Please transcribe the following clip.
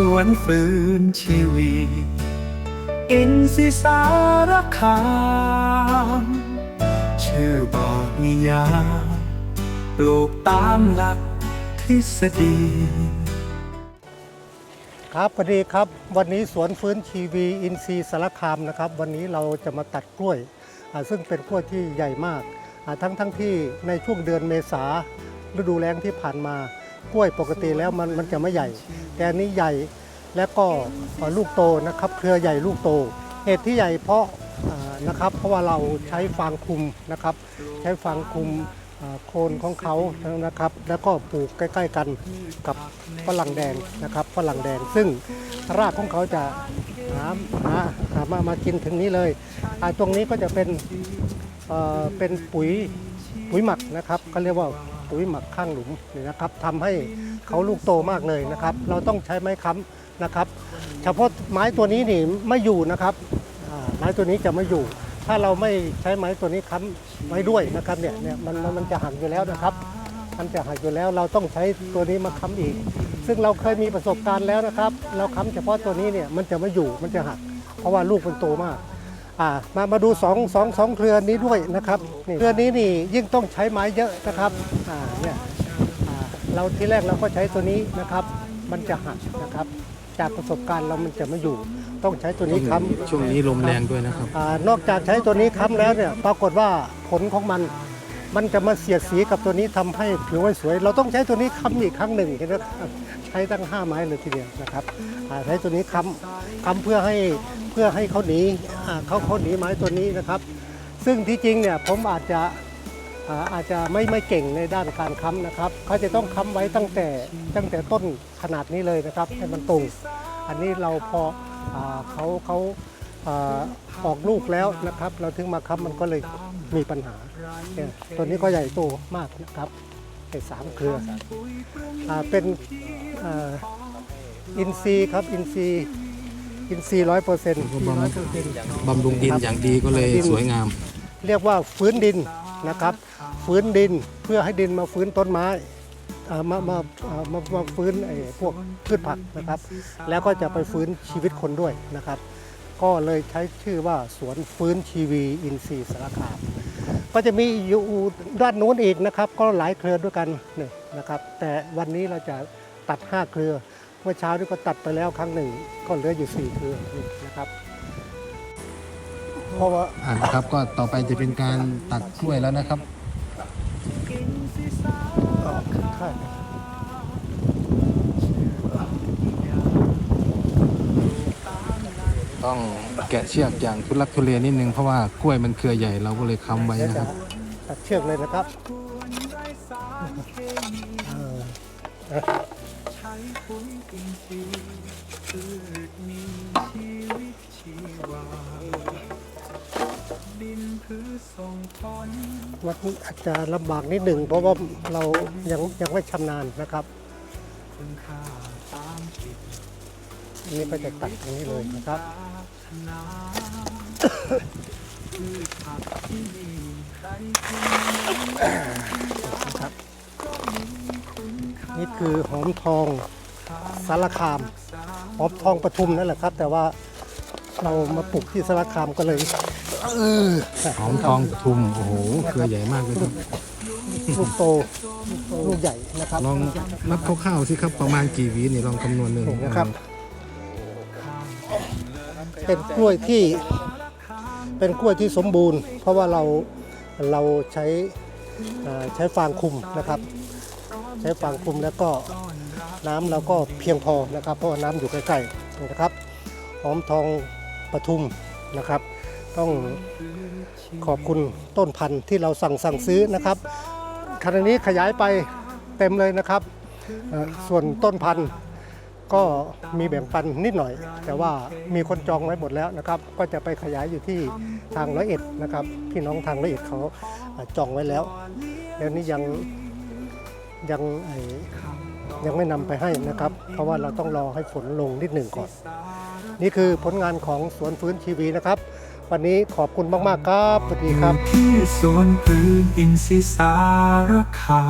สวนฟื้นชีวีอินสิสารคามชื่อบอกนิยามปลูกตามหลักทฤษฎี ครับสวัสดีครับ วันนี้สวนฟื้นชีวีอินทรีย์สารคามนะครับ วันนี้เราจะมาตัดกล้วย ซึ่งเป็นกล้วยที่ใหญ่มาก ทั้งทั้งที่ในช่วงเดือนเมษา ฤดูแล้งที่ผ่านมากล้วยปกติแล้วมันมันจะไม่ใหญ่ แต่อันนี้ใหญ่และก็ลูกโตนะครับ เครือใหญ่ลูกโต เหตุที่ใหญ่เพราะนะครับ เพราะว่าเราใช้ฟางคลุมนะครับ ใช้ฟางคลุมโคนของเขานะครับ แล้วก็ปลูกใกล้ๆกันกับฝรั่งแดงนะครับฝรั่งแดง ซึ่งรากของเขาจะหาหาหามามากินถึงนี้เลยอ่าตรงนี้ก็จะเป็นเเป็นปุ๋ยปุ๋ยหมักนะครับก็เรียกว่า ปุ๋ยหมักข้างหลุมนี่นะครับทำให้เขาลูกโตมากเลยนะครับ เราต้องใช้ไม้ค้ำนะครับ เฉพาะไม้ตัวนี้นี่ไม่อยู่นะครับไม้ตัวนี้จะไม่อยู่ ถ้าเราไม่ใช้ไม้ตัวนี้ค้ำไว้ด้วยนะครับเนี่ยเนี่ยมันมันมันจะหักอยู่แล้วนะครับ มันจะหักอยู่แล้วเราต้องใช้ตัวนี้มาค้ำอีก ซึ่งเราเคยมีประสบการณ์แล้วนะครับ เราค้ำเฉพาะตัวนี้เนี่ยมันจะไม่อยู่มันจะหัก เพราะว่าลูกมันโตมาก อ่ามามาดูสองสองสองเครือนี้ด้วยนะครับนี่เครือนี้นี่ยิ่งต้องใช้ไม้เยอะนะครับอ่าเนี่ยอ่าเราที่แรกเราก็ใช้ตัวนี้นะครับ มันจะหักนะครับ จากประสบการณ์เรามันจะไม่อยู่ต้องใช้ตัวนี้ค้ำ ช่วงนี้ลมแรงด้วยนะครับ อานอกจากใช้ตัวนี้ค้ำแล้วเนี่ยปรากฏว่าผลของมัน มันจะมาเสียดสีกับตัวนี้ทำให้ผิวไม่สวย เราต้องใช้ตัวนี้ค้ำอีกครั้งหนึ่งเห็นไหมครับใช้ตั้งห้าไม้เลยทีเดียวนะครับอ่าใช้ตัวนี้ค้ำค้ำเพื่อให้ เพื่อให้เขาหนีเขาเขาหนีไม้ตัวนี้นะครับ ซึ่งที่จริงเนี่ยผมอาจจะอาจจะไม่ไม่เก่งในด้านการค้ำนะครับเขาจะต้องค้ำไว้ตั้งแต่ตั้งแต่ต้นขนาดนี้เลยนะครับให้มันตรงอันนี้เราพออเขาเขาออกลูกแล้วนะครับ เราถึงมาค้ำมันก็เลยมีปัญหา ตัวนี้ก็ใหญ่โตมากนะครับไอ้สามเครืออเป็นอ,อินซีครับอินซี อินซีร้อยเปอร์เซ็นต์ก็บำบำรุงดินอย่างดีก็เลยสวยงาม เรียกว่าฟื้นดินนะครับ ฟื้นดินเพื่อให้ดินมาฟื้นต้นไม้อ่ามามาอ่ามามาฟื้นไอ้พวกพืชผักนะครับ แล้วก็จะไปฟื้นชีวิตคนด้วยนะครับ ก็เลยใช้ชื่อว่าสวนฟื้นชีวีอินทรีย์สารคามก็จะมีอยู่ด้านนู้นอีกนะครับ ก็หลายเครือด้วยกันนี่นะครับ แต่วันนี้เราจะตัด 5 เครือ เมื่อเช้านี้ก็ตัดไปแล้วครั้งหนึ่ง ก็เหลืออยู่4เครือนี่นะครับ เพราะว่าอ่านะครับก็ต่อไปจะเป็นการตัดกล้วยแล้วนะครับค่าต้องแกะเชือกอย่างทุลักทุเลนิดนึงเพราะว่ากล้วยมันเครือใหญ่เราก็เลยค้ำไว้เดี๋ยวนะคจะรับ ตัดเชือกเลยนะครับเออ เออวันนี้อาจจะลำบากนิดหนึ่งเพราะว่าเรายังยังไม่ชำนาญนะครับอันนี้ก็จะตัดตรงนี้เลยนะครับครับ คือหอมทองสารคามหอมทองปทุมนั่นแหละครับ แต่ว่าเรามาปลูกที่สารคามก็เลยเออหอมทองทุมโอ้โหเครือใหญ่มากเลยครับลูกโตลูกใหญ่นะครับลองนับคร่าวๆสิครับประมาณกี่หวีนี่ลองคำนวณหนึ่งนี่นะครับ เป็นกล้วยที่เป็นกล้วยที่สมบูรณ์ เพราะว่าเราเราใช้เอ่อใช้ฟางคุมนะครับ ใช้ฟางคุมแล้วก็น้ำเราก็เพียงพอนะครับ เพราะน้ำอยู่ใกล้ๆนี่นะครับหอมทองปทุมนะครับ ต้องขอบคุณต้นพันธุ์ที่เราสั่งสั่งซื้อนะครับขณะนี้ขยายไปเต็มเลยนะครับ ส่วนต้นพันธุ์ก็มีแบ่งปันนิดหน่อย แต่ว่ามีคนจองไว้หมดแล้วนะครับ ก็จะไปขยายอยู่ที่ทางร้อยเอ็ดนะครับ พี่น้องทางร้อยเอ็ดเขาจองไว้แล้วเดี๋ยวนี้ยัง ยังยังไม่นำไปให้นะครับ เพราะว่าเราต้องรอให้ฝนลงนิดหนึ่งก่อน นี่คือผลงานของสวนฟื้นชีวีนะครับ วันนี้ขอบคุณมาก ๆ ครับ สวัสดีครับที่สวนพื้นอินทรีสารคา